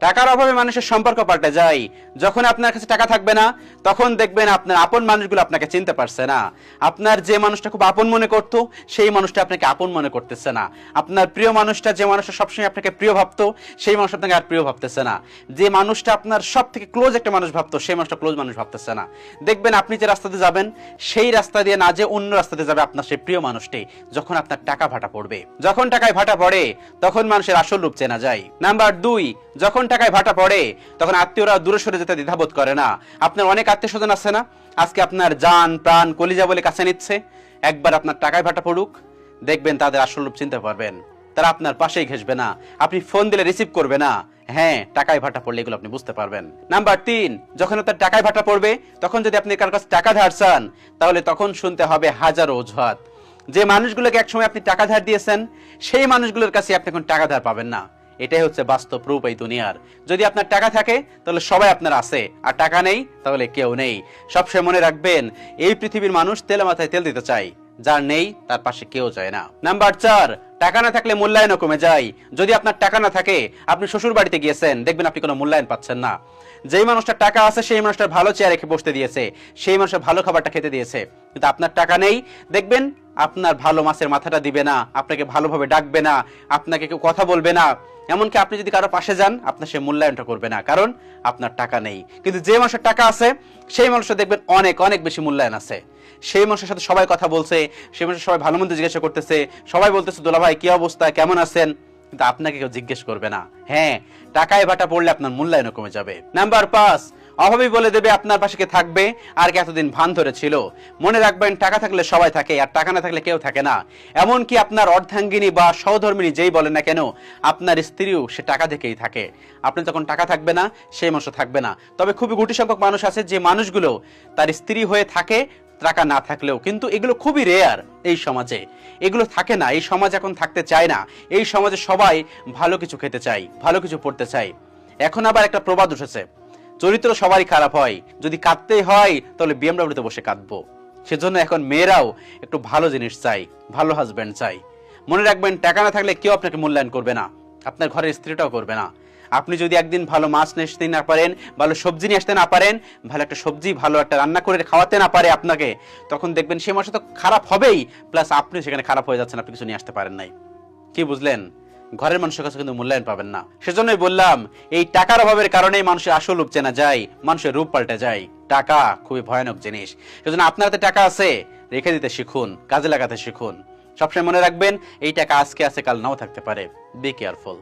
টাকার অভাবে মানুষের সম্পর্ক পাল্টে যায়। যখন আপনার কাছে টাকা থাকবে না, তখন দেখবেন আপনার আপন মানুষগুলো আপনাকে চিনতে পারছে না। আপনার যে মানুষটা খুব আপন মনে করতো, সেই মানুষটা আপনাকে আপন মনে করতেছে না। আপনার প্রিয় মানুষটা যে মানুষটা সবসময় আপনাকে প্রিয় ভাবতো, সেই মানুষ আপনাকে আর প্রিয় ভাবতেছে না। যে মানুষটা আপনার সব থেকে ক্লোজ একটা মানুষ ভাবতো, সেই মানুষটা ক্লোজ মানুষ ভাবতেছে না। দেখবেন আপনি যে রাস্তাতে যাবেন, সেই রাস্তা দিয়ে না যে অন্য রাস্তাতে যাবে আপনার সেই প্রিয় মানুষটি, যখন আপনার টাকা ভাটা পড়বে। যখন টাকায় ভাটা পড়ে, তখন মানুষের আসল রূপ চেনা যায়। নাম্বার দুই, যখন টাকায় ভাটা পড়ে, তখন আত্মীয়রা দূরে সরে যেতে দ্বিধাবোধ করে না। আপনার অনেক আত্মীয় স্বজন আছে না? আজকে আপনার জান, প্রাণ, কলিজা বলে কাছে নিচ্ছে। একবার আপনার টাকায় ভাটা পড়ুক, দেখবেন তাদের আসল রূপ চিনতে পারবেন। তারা আপনার পাশেই ঘেসবে না। আপনি ফোন দিলে রিসিভ করবে না। হ্যাঁ টাকায় ভাটা পড়লে এগুলো আপনি বুঝতে পারবেন। নাম্বার তিন, যখন আপনার টাকায় ভাটা পড়বে, তখন যদি আপনি কার কাছে টাকা ধার চান, তাহলে তখন শুনতে হবে হাজারো অজুহাত। যে মানুষগুলোকে একসময় আপনি টাকা ধার দিয়েছেন, সেই মানুষগুলোর কাছে আপনি এখন টাকা ধার পাবেন না। এটাই হচ্ছে বাস্তব রূপ এই দুনিয়ার। যদি আপনার টাকা থাকে, তাহলে সবাই আপনার আছে। আর টাকা নেই, তাহলে কেউ নেই। সবসময় মনে রাখবেন, এই পৃথিবীর মানুষ তেলে মাথায় তেল দিতে চায়। যার নেই, তার পাশে কেউ যায় না। নাম্বার চার, টাকা না থাকলে মূল্যায়নও কমে যায়। যদি আপনার টাকা না থাকে, আপনি শ্বশুর বাড়িতে গিয়েছেন, দেখবেন আপনি কোনো মূল্যায়ন পাচ্ছেন না। যেই মানুষটার টাকা আছে, সেই মানুষটার ভালো চেয়ারে বসতে দিয়েছে। সেই মানুষের ভালো খাবারটা খেতে দিয়েছে। কিন্তু আপনার টাকা নেই, দেখবেন আপনার ভালো মাছের মাথাটা দিবে না, আপনাকে ভালোভাবে ডাকবে না, আপনাকে কেউ কথা বলবে না। এমনকি আপনি যদি কারও পাশে যান, আপনার সে মূল্যায়নটা করবে না, কারণ আপনার টাকা নেই। কিন্তু যে মানুষের টাকা আছে, সেই মানুষের দেখবেন অনেক অনেক বেশি মূল্যায়ন আছে। সেই মানুষের সাথে সবাই কথা বলছে, সেই মানুষের সবাই ভালো মন্দ জিজ্ঞাসা করতেছে, সবাই বলতেছে, দোলা ভাই, কি অবস্থা? কেমন আছেন? কিন্তু আপনাকে কেউ জিজ্ঞেস করবে না। হ্যাঁ টাকায় ভাটা পড়লে আপনার মূল্যায়নও কমে যাবে। নাম্বার পাঁচ অভাবী বলে দেবে আপনার পাশে থাকবে আর এতদিন ভান ধরে ছিল মনে রাখবেন, টাকা থাকলে সবাই থাকে আর টাকা না থাকলে কেউ থাকে না। এমনকি আপনার অর্ধাঙ্গিনী বা সহধর্মিনী যেই বলেন না কেন, আপনার স্ত্রীও সে টাকা দেখেই থাকে। আপনি যখন টাকা থাকবে না, সেই মানুষ থাকবে না। তবে খুবই গুটি সংখ্যক মানুষ আছে যে মানুষগুলো তার স্ত্রী হয়ে থাকে, টাকা না থাকলেও। কিন্তু এগুলো খুবই রেয়ার এই সমাজে। এগুলো থাকে না, এই সমাজ এখন থাকতে চায় না। এই সমাজে সবাই ভালো কিছু খেতে চাই ভালো কিছু পড়তে চাই এখন আবার একটা প্রবাদ উঠেছে। চরিত্র সবারই খারাপ হয়। যদি কাঁদতেই হয়, তাহলে বিএমডাব্লিউতে বসে কাঁদবো। সেজন্য এখন মেয়েরাও একটু ভালো জিনিস চাই, ভালো হাজবেন্ড চাই। মনে রাখবেন, টাকা না থাকলে কেউ আপনাকে মূল্যায়ন করবে না। আপনার ঘরের স্ত্রীটাও করবে না। আপনি যদি একদিন ভালো মাছ নিয়ে না পারেন, ভালো সবজি নিয়ে আসতে না পারেন, ভালো একটা সবজি, ভালো একটা রান্না করে খাওয়াতে না পারে আপনাকে, তখন দেখবেন সে মাসে তো খারাপ হবেই প্লাস আপনি সেখানে খারাপ হয়ে যাচ্ছেন, আপনি কিছু নিয়ে আসতে পারেন নাই। কি বুঝলেন? ঘরের মানুষের কাছে কিন্তু মূল্যায়ন পাবেন না। সেজন্যই বললাম, এই টাকার অভাবের কারণে মানুষের আসল রূপ চেনা যায়, মানুষের রূপ পাল্টে যায়। টাকা খুবই ভয়ানক জিনিস। সেজন্য আপনার হাতে টাকা আছে, রেখে দিতে শিখুন, কাজে লাগাতে শিখুন। সবসময় মনে রাখবেন, এই টাকা আজকে আছে, কাল নাও থাকতে পারে। Be careful